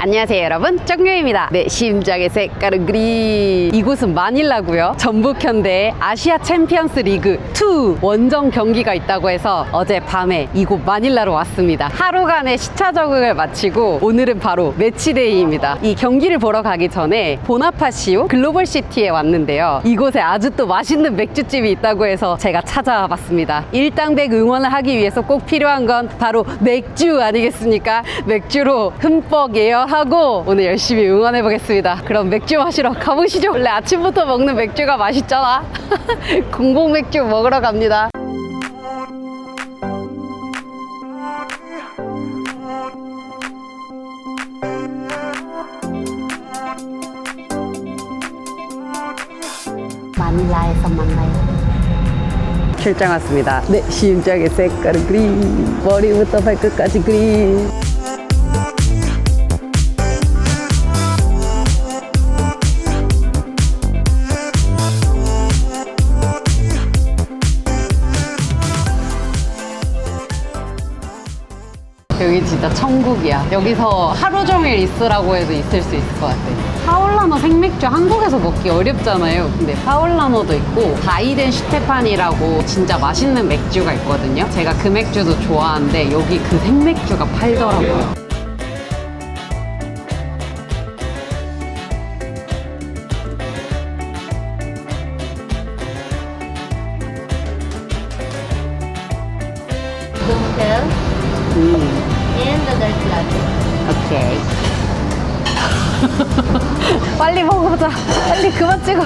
안녕하세요 여러분. 정유입니다. 네 심장의 색깔은 그린. 이곳은 마닐라고요. 전북현대의 아시아 챔피언스 리그 2 원정 경기가 있다고 해서 어젯밤에 이곳 마닐라로 왔습니다. 하루간의 시차 적응을 마치고 오늘은 바로 매치데이입니다. 이 경기를 보러 가기 전에 보나파시오 글로벌 시티에 왔는데요. 이곳에 아주 또 맛있는 맥주집이 있다고 해서 제가 찾아와 봤습니다. 일당백 응원을 하기 위해서 꼭 필요한 건 바로 맥주 아니겠습니까? 맥주로 흠뻑 예열 하고 오늘 열심히 응원해 보겠습니다 그럼 맥주 마시러 가보시죠 원래 아침부터 먹는 맥주가 맛있잖아 공복 맥주 먹으러 갑니다 마닐라에서 만나요 출장 왔습니다. 네, 심장의 색깔은 그린. 머리부터 발끝까지 그린. 진짜 천국이야. 여기서 하루 종일 있으라고 해도 있을 수 있을 것 같아. 파올라노 생맥주 한국에서 먹기 어렵잖아요. 근데 파올라노도 있고 바이덴 슈테판이라고 진짜 맛있는 맥주가 있거든요. 제가 그 맥주도 좋아하는데 여기 그 생맥주가 팔더라고요. 빨리 먹어보자. 빨리 그만 찍어.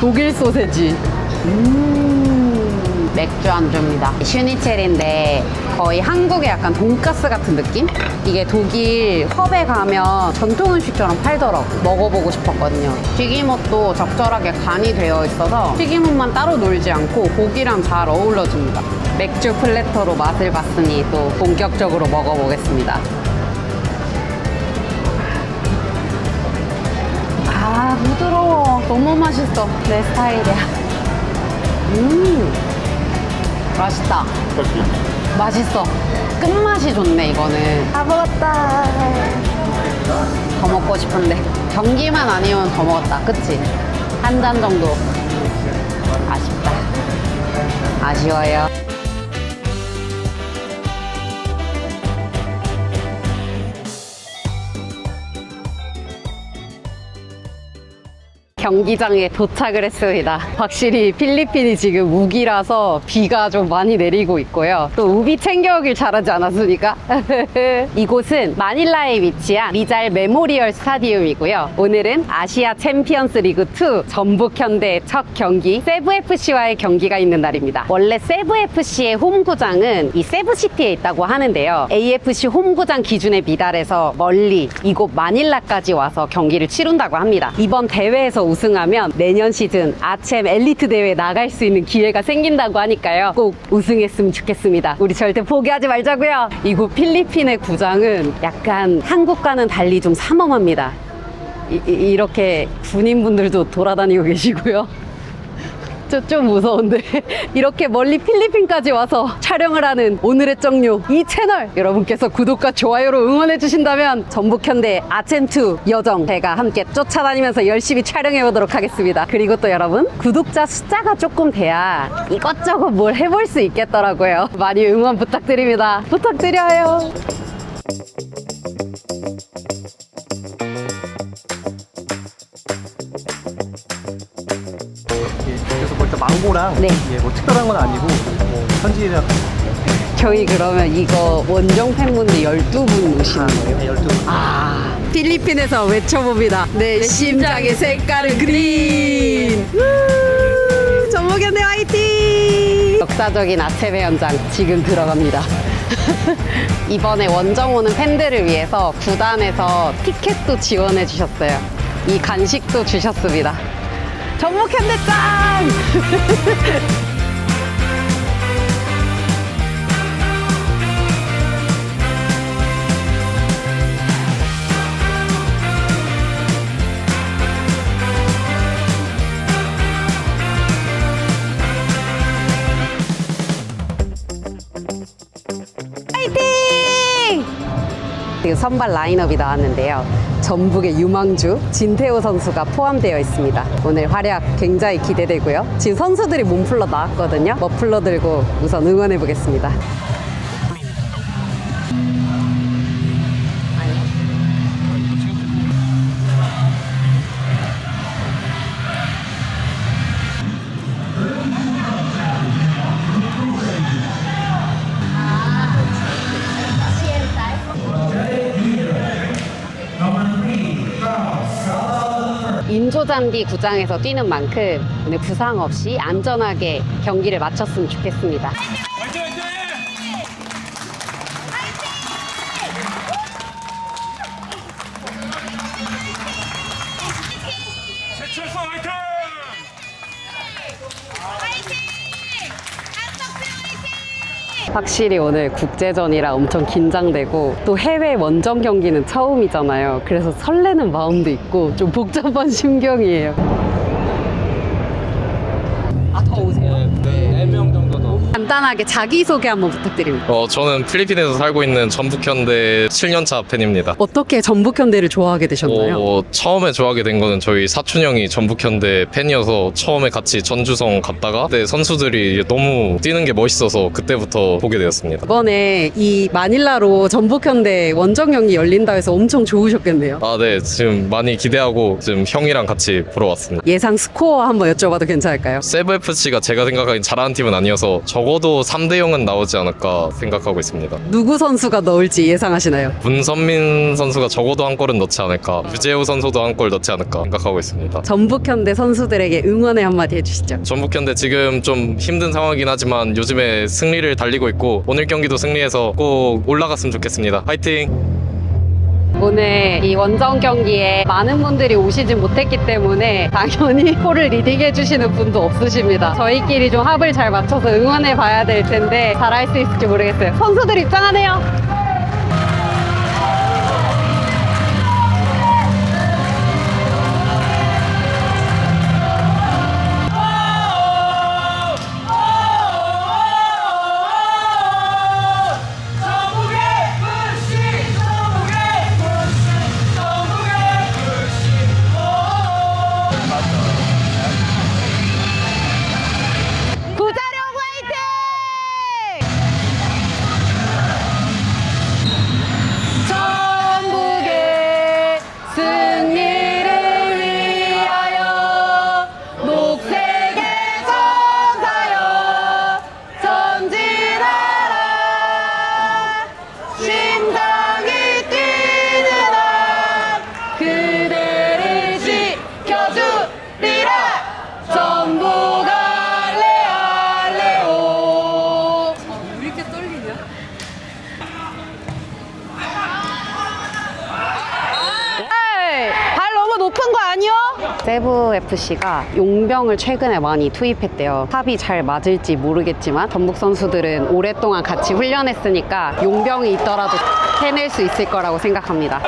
독일 소세지. 음, 맥주 안주입니다. 슈니첼인데 거의 한국의 약간 돈가스 같은 느낌? 이게 독일 펍에 가면 전통 음식처럼 팔더라고. 먹어보고 싶었거든요. 튀김옷도 적절하게 간이 되어 있어서 튀김옷만 따로 놀지 않고 고기랑 잘 어우러집니다. 맥주 플래터로 맛을 봤으니 또 본격적으로 먹어보겠습니다. 아, 부드러워. 너무 맛있어. 내 스타일이야. 음, 맛있다. 맛있어. 끝맛이 좋네, 이거는. 다 먹었다. 더 먹고 싶은데. 경기만 아니면 더 먹었다. 그치? 한 잔 정도. 아쉽다. 아쉬워요. 경기장에 도착을 했습니다. 확실히 필리핀이 지금 우기라서 비가 좀 많이 내리고 있고요. 또 우비 챙겨오길 잘하지 않았습니까? 이곳은 마닐라에 위치한 리잘 메모리얼 스타디움이고요. 오늘은 아시아 챔피언스 리그 2 전북 현대의 첫 경기 세브FC와의 경기가 있는 날입니다. 원래 세브FC의 홈구장은 이 세브시티에 있다고 하는데요. AFC 홈구장 기준에 미달해서 멀리 이곳 마닐라까지 와서 경기를 치른다고 합니다. 이번 대회에서 우승 하면 내년 시즌 아챔 엘리트 대회에 나갈 수 있는 기회가 생긴다고 하니까요. 꼭 우승했으면 좋겠습니다. 우리 절대 포기하지 말자고요. 이곳 필리핀의 구장은 약간 한국과는 달리 좀 삼엄합니다. 이, 렇게 군인분들도 돌아다니고 계시고요. 저 좀 무서운데. 이렇게 멀리 필리핀까지 와서 촬영을 하는 오늘의 정류 이 채널. 여러분께서 구독과 좋아요로 응원해 주신다면 전북현대 아첸2 여정 제가 함께 쫓아다니면서 열심히 촬영해 보도록 하겠습니다. 그리고 또 여러분 구독자 숫자가 조금 돼야 이것저것 뭘 해볼 수 있겠더라고요. 많이 응원 부탁드립니다. 부탁드려요 망고랑 네. 예, 뭐 특별한 건 아니고 뭐 현지랑 저희 그러면 이거 원정 팬분들 12분 오시는 거예요? 12. 아, 필리핀에서 외쳐봅니다. 내 심장의 색깔은 그린. 우, 전목현대 화이팅! 역사적인 아체베 현장 지금 들어갑니다. 이번에 원정 오는 팬들을 위해서 구단에서 티켓도 지원해 주셨어요. 이 간식도 주셨습니다. 전목현대 짱! 지금 선발 라인업이 나왔는데요. 전북의 유망주 진태호 선수가 포함되어 있습니다. 오늘 활약 굉장히 기대되고요. 지금 선수들이 몸풀러 나왔거든요. 머플러 들고 우선 응원해 보겠습니다. 잔디 구장에서 뛰는 만큼 부상 없이 안전하게 경기를 마쳤으면 좋겠습니다. 확실히 오늘 국제전이라 엄청 긴장되고 또 해외 원정 경기는 처음이잖아요. 그래서 설레는 마음도 있고 좀 복잡한 심경이에요. 간단하게 자기소개 한번 부탁드립니다. 어, 저는 필리핀에서 살고 있는 전북현대 7년차 팬입니다. 어떻게 전북현대를 좋아하게 되셨나요? 어, 처음에 좋아하게 된 거는 저희 사촌 형이 전북현대 팬이어서 처음에 같이 전주성 갔다가 그때 선수들이 너무 뛰는 게 멋있어서 그때부터 보게 되었습니다. 이번에 이 마닐라로 전북현대 원정 경기 열린다 해서 엄청 좋으셨겠네요. 아, 네. 지금 많이 기대하고 지금 형이랑 같이 보러 왔습니다. 예상 스코어 한번 여쭤봐도 괜찮을까요? 세브FC가 제가 생각하기엔 잘하는 팀은 아니어서 적어도 3대 0은 나오지 않을까 생각하고 있습니다. 누구 선수가 넣을지 예상하시나요? 문선민 선수가 적어도 한 골은 넣지 않을까. 유재호 선수도 한 골 넣지 않을까 생각하고 있습니다. 전북현대 선수들에게 응원의 한마디 해주시죠. 전북현대 지금 좀 힘든 상황이긴 하지만 요즘에 승리를 달리고 있고 오늘 경기도 승리해서 꼭 올라갔으면 좋겠습니다. 화이팅! 오늘 이 원정 경기에 많은 분들이 오시진 못했기 때문에 당연히 코를 리딩해 주시는 분도 없으십니다. 저희끼리 좀 합을 잘 맞춰서 응원해 봐야 될 텐데 잘할 수 있을지 모르겠어요. 선수들 입장하네요. 세부 FC가 용병을 최근에 많이 투입했대요. 합이 잘 맞을지 모르겠지만 전북 선수들은 오랫동안 같이 훈련했으니까 용병이 있더라도 해낼 수 있을 거라고 생각합니다.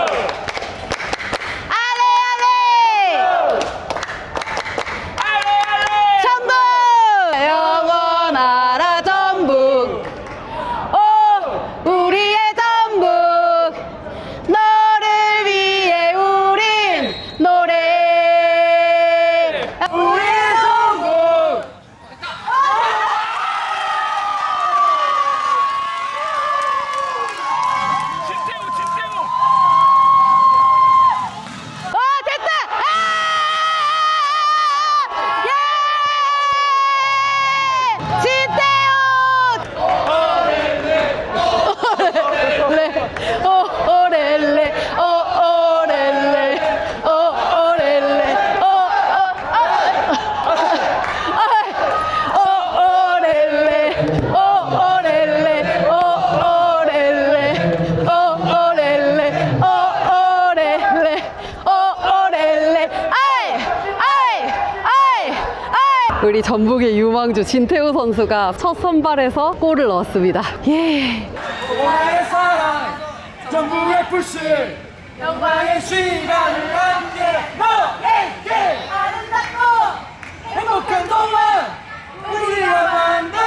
선수가 첫 선발에서 골을 넣었습니다 예. 영광의 사랑 전북 FC 영광의 시간을 함께 너에게 아름답고 행복한 동안 우리가 만든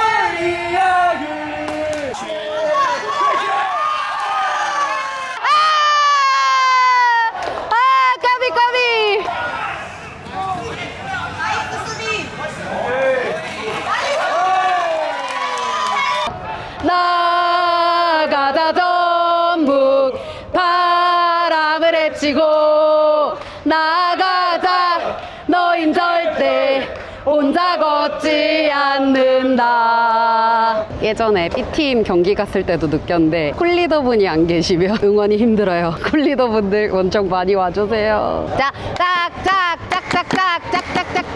않는다. 예전에 B팀 경기 갔을 때도 느꼈는데 쿨리더분이 안 계시면 응원이 힘들어요. 쿨리더분들 원정 많이 와주세요. 짝짝 짝 짝 짝 짝 짝짝짝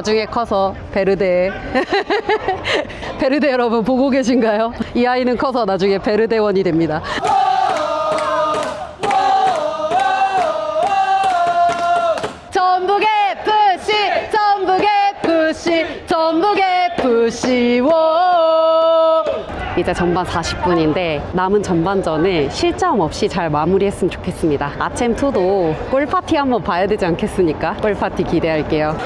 나중에 커서 베르데 베르데 여러분 보고 계신가요? 이 아이는 커서 나중에 베르데원이 됩니다. 전북 FC 전북 FC 전북 FC 워 이제 전반 40분인데 남은 전반전을 실점 없이 잘 마무리했으면 좋겠습니다. 아챔2도 골파티 한번 봐야 되지 않겠습니까? 골파티 기대할게요.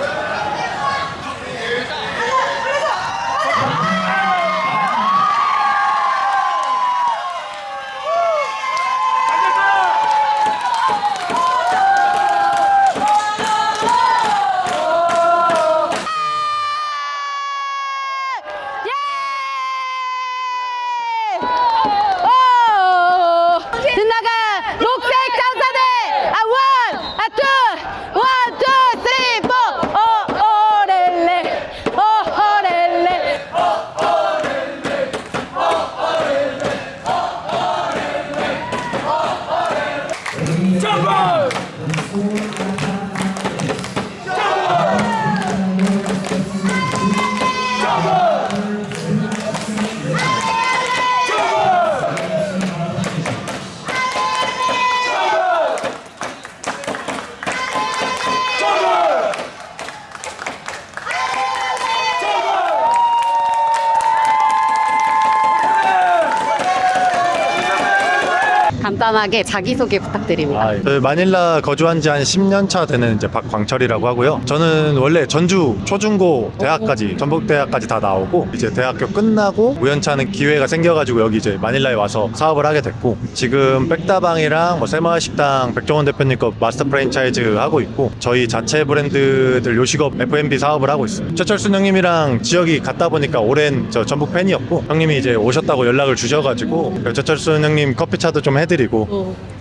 간단하게 자기소개 부탁드립니다. 아, 저 마닐라 거주한 지 한 10년 차 되는 이제 박광철이라고 하고요. 저는 원래 전주 초중고 대학까지 전북대학까지 다 나오고 이제 대학교 끝나고 우연찮은 기회가 생겨가지고 여기 이제 마닐라에 와서 사업을 하게 됐고 지금 백다방이랑 뭐 새마을 식당 백종원 대표님 거 마스터 프랜차이즈 하고 있고 저희 자체 브랜드들 요식업 F&B 사업을 하고 있어요. 최철순 형님이랑 지역이 같다 보니까 오랜 저 전북 팬이었고 형님이 이제 오셨다고 연락을 주셔가지고 최철순 형님 커피차도 좀 해드리고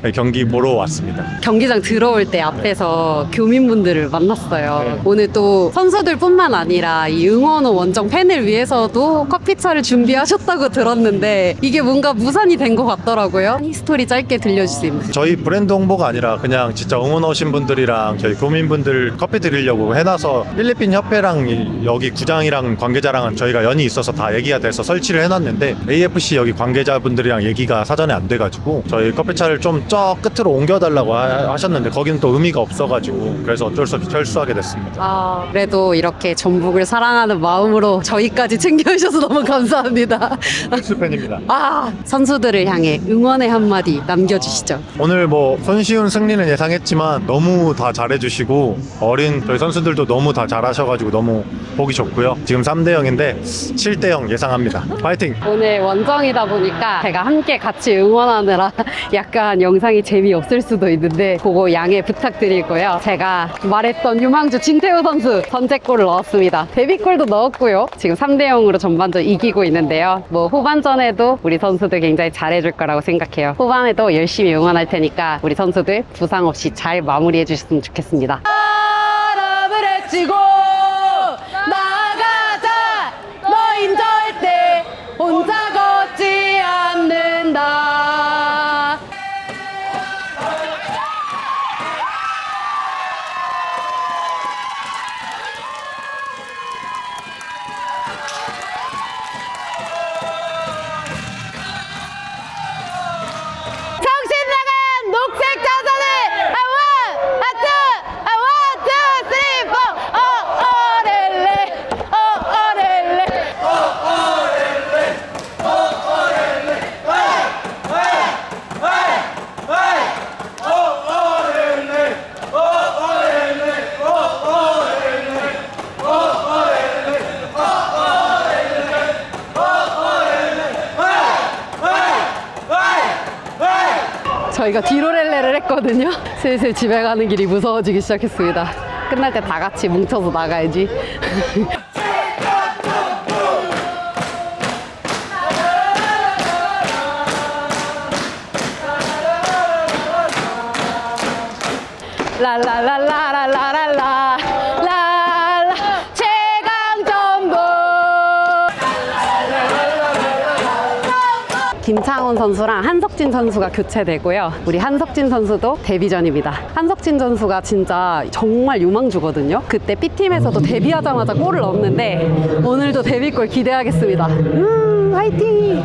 네, 경기 보러 왔습니다. 경기장 들어올 때 앞에서 교민분들을 만났어요. 오늘 또 선수들뿐만 아니라 이 응원호 원정 팬을 위해서도 커피차를 준비하셨다고 들었는데 이게 뭔가 무산이 된 것 같더라고요. 이 스토리 짧게 있나요? 저희 브랜드 홍보가 아니라 그냥 진짜 응원 오신 분들이랑 저희 교민분들 커피 드리려고 해놔서 필리핀 협회랑 이- 여기 구장이랑 관계자랑은 저희가 연이 있어서 다 얘기가 돼서 설치를 해놨는데 AFC 여기 관계자분들이랑 얘기가 사전에 안 돼가지고 저희 커피 차를 좀 저 끝으로 옮겨달라고 하, 셨는데 거기는 또 의미가 없어가지고 그래서 어쩔 수 없이 철수하게 됐습니다. 아, 그래도 이렇게 전북을 사랑하는 마음으로 저희까지 챙겨주셔서 너무 감사합니다. 필수 팬입니다. 아, 선수들을 향해 응원의 한마디 남겨주시죠. 오늘 뭐 손쉬운 승리는 예상했지만 너무 다 잘해주시고 어린 저희 선수들도 너무 다 잘하셔가지고 너무 보기 좋고요. 지금 3대 0인데 7대 0 예상합니다. 파이팅! 오늘 원정이다 보니까 제가 함께 같이 응원하느라 약간 영상이 재미없을 수도 있는데 그거 양해 부탁드리고요. 제가 말했던 유망주 진태우 선수 선제골을 넣었습니다. 데뷔골도 넣었고요. 지금 3대 0으로 전반전 이기고 있는데요. 뭐 후반전에도 우리 선수들 굉장히 잘해줄 거라고 생각해요. 후반에도 열심히 응원할 테니까 우리 선수들 부상 없이 잘 마무리해 주셨으면 좋겠습니다. 바람을 헤치고 나가자 너인 절대 혼자 걷지 않는다 슬슬 집에 가는 길이 무서워지기 시작했습니다. 끝날 때 다 같이 뭉쳐서 나가야지. 라라라라라라라 김창훈 선수랑 한석진 선수가 교체되고요. 우리 한석진 선수도 데뷔전입니다. 한석진 선수가 진짜 정말 유망주거든요. 그때 B팀에서도 데뷔하자마자 골을 넣었는데 오늘도 데뷔골 기대하겠습니다. 음, 화이팅!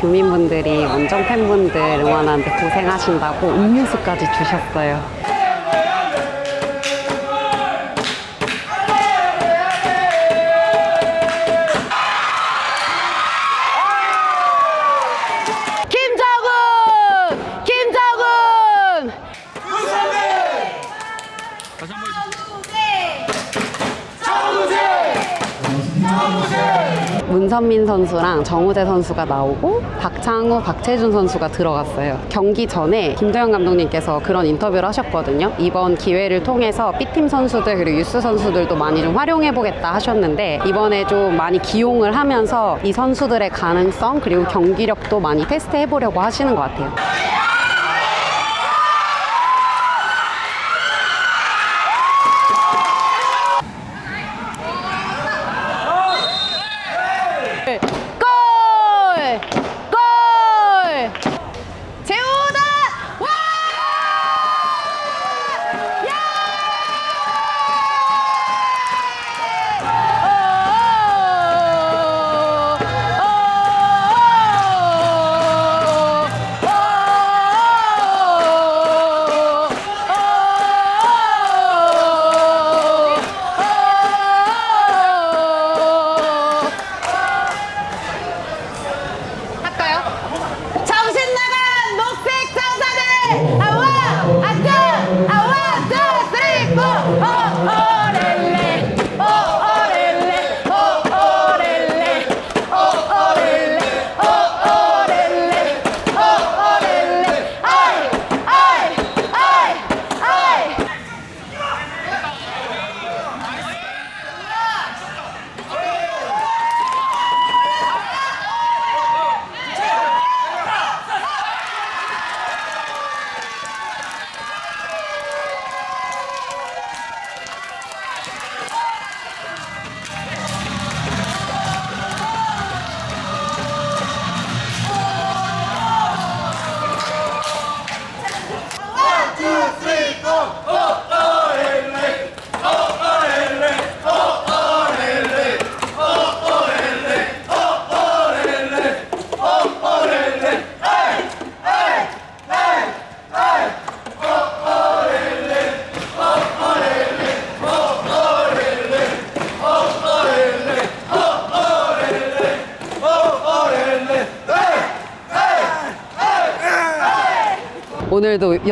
교민분들이 원정 팬분들 응원하는데 고생하신다고 음료수까지 주셨어요. 김정은! 김정은! 문선민 선수랑 정우재 선수가 나오고 박창우, 박채준 선수가 들어갔어요. 경기 전에 김도영 감독님께서 그런 인터뷰를 하셨거든요. 이번 기회를 통해서 B팀 선수들 그리고 유스 선수들도 많이 좀 활용해 보겠다 하셨는데 이번에 좀 많이 기용을 하면서 이 선수들의 가능성 그리고 경기력도 많이 테스트해 보려고 하시는 것 같아요.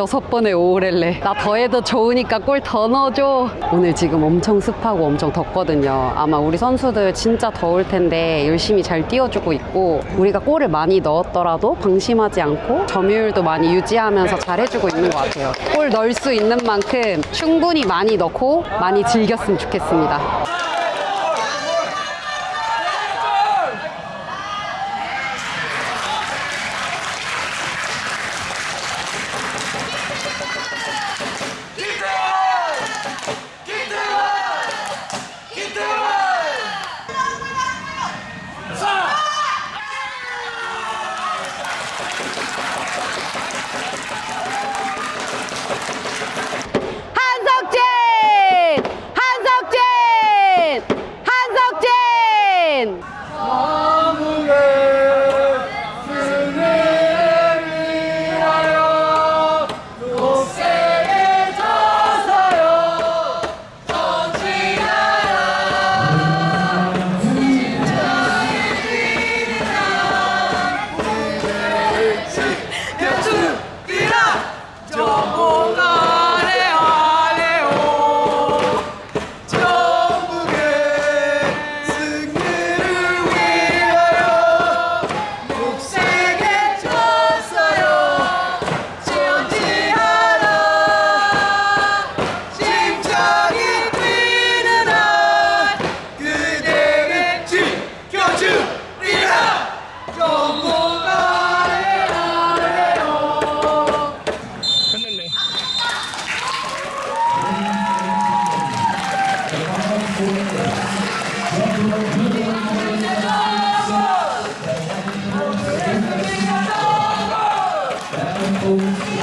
여섯 번의 오렐레. 나 더해도 좋으니까 골 더 넣어줘. 오늘 지금 엄청 습하고 엄청 덥거든요. 아마 우리 선수들 진짜 더울 텐데 열심히 잘 뛰어주고 있고 우리가 골을 많이 넣었더라도 방심하지 않고 점유율도 많이 유지하면서 잘 해주고 있는 것 같아요. 골 넣을 수 있는 만큼 충분히 많이 넣고 많이 즐겼으면 좋겠습니다. 아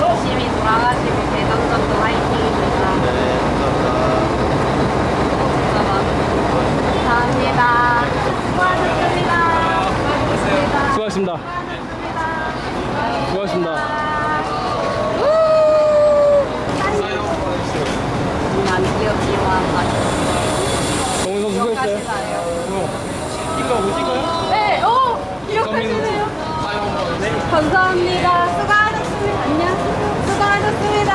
열심히 돌아가시고 화이팅입니다. 네, 감사합니다. 수고하셨습니다. 수고하셨습니다. 수고하셨습니다. 안 귀엽지만 정훈 선수 수고했어요. 네, 어, 기억하시네요. 감사합니다. 수고하셨습니다. 안녕. 수고하셨습니다.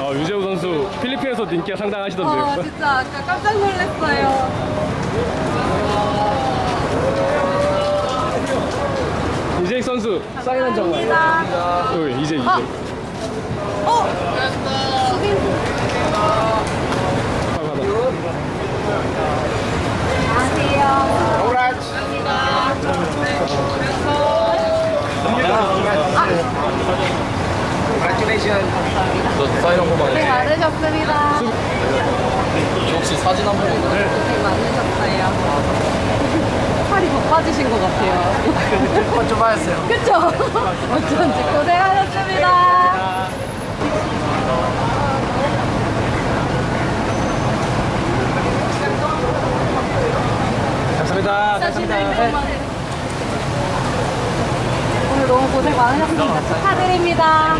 어, 유재우 선수 필리핀에서 인기가 상당하시던데요. 어, 진짜 아까 깜짝 놀랐어요. 이재익 선수 사인 한 장만. 감사합니다. 여기 이재 이재. 어. 어, 수빈. 바로 받아. 저 사인 한 번만 고생 많으셨습니다. 혹시 사진 한 번만 고생 많으셨어요. 살이 더 빠지신 것 같아요. 좀 빠졌어요. 그쵸? 어쩐지 고생하셨습니다. 오늘 너무 고생 많으셨습니다. 축하드립니다.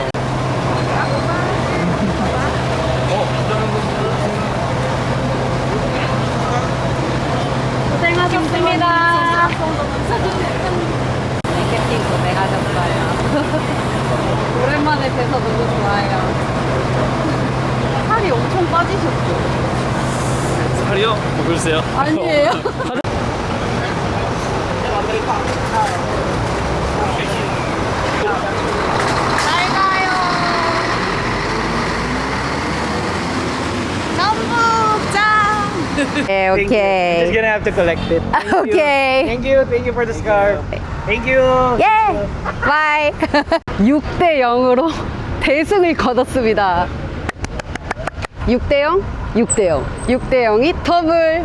고생하셨습니다. 캐팅 고생하셨어요. 오랜만에 뵈서 너무 좋아요. 살이 엄청 빠지셨죠? 살이요? 글쎄요. 아니에요? 잘 가요. 전북장. 네, Just gonna have to collect it. Thank you. 오케이. Thank you. Thank you for the scarf. Thank you. 예! 바이! 6대 0으로 대승을 거뒀습니다. 6대 0? 6대 0. 6대 0이 더블.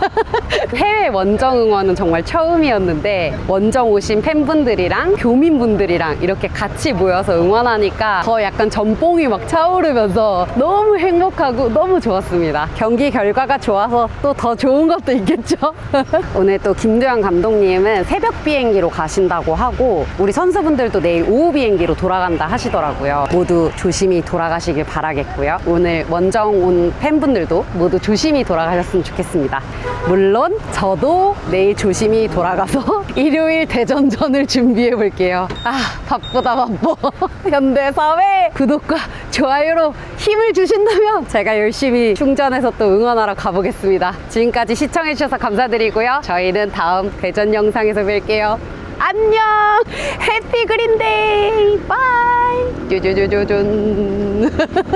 해외 원정 응원은 정말 처음이었는데 원정 오신 팬분들이랑 교민분들이랑 이렇게 같이 모여서 응원하니까 더 약간 전뽕이 막 차오르면서 너무 행복하고 너무 좋았습니다. 경기 결과가 좋아서 또 더 좋은 것도 있겠죠? 오늘 또 김도현 감독님은 새벽 비행기로 가신다고 하고 우리 선수분들도 내일 오후 비행기로 돌아간다 하시더라고요. 모두 조심히 돌아가시길 바라겠고요. 오늘 원정 온 팬분들도 모두 조심히 돌아가셨으면 좋겠습니다. 물론 저도 내일 조심히 돌아가서 일요일 대전전을 준비해 볼게요. 아 바쁘다 바빠. 현대사회 구독과 좋아요로 힘을 주신다면 제가 열심히 충전해서 또 응원하러 가보겠습니다. 지금까지 시청해 주셔서 감사드리고요. 저희는 다음 대전 영상에서 뵐게요. 안녕! 해피 그린데이! 바이! 쭈쭈쭈쭈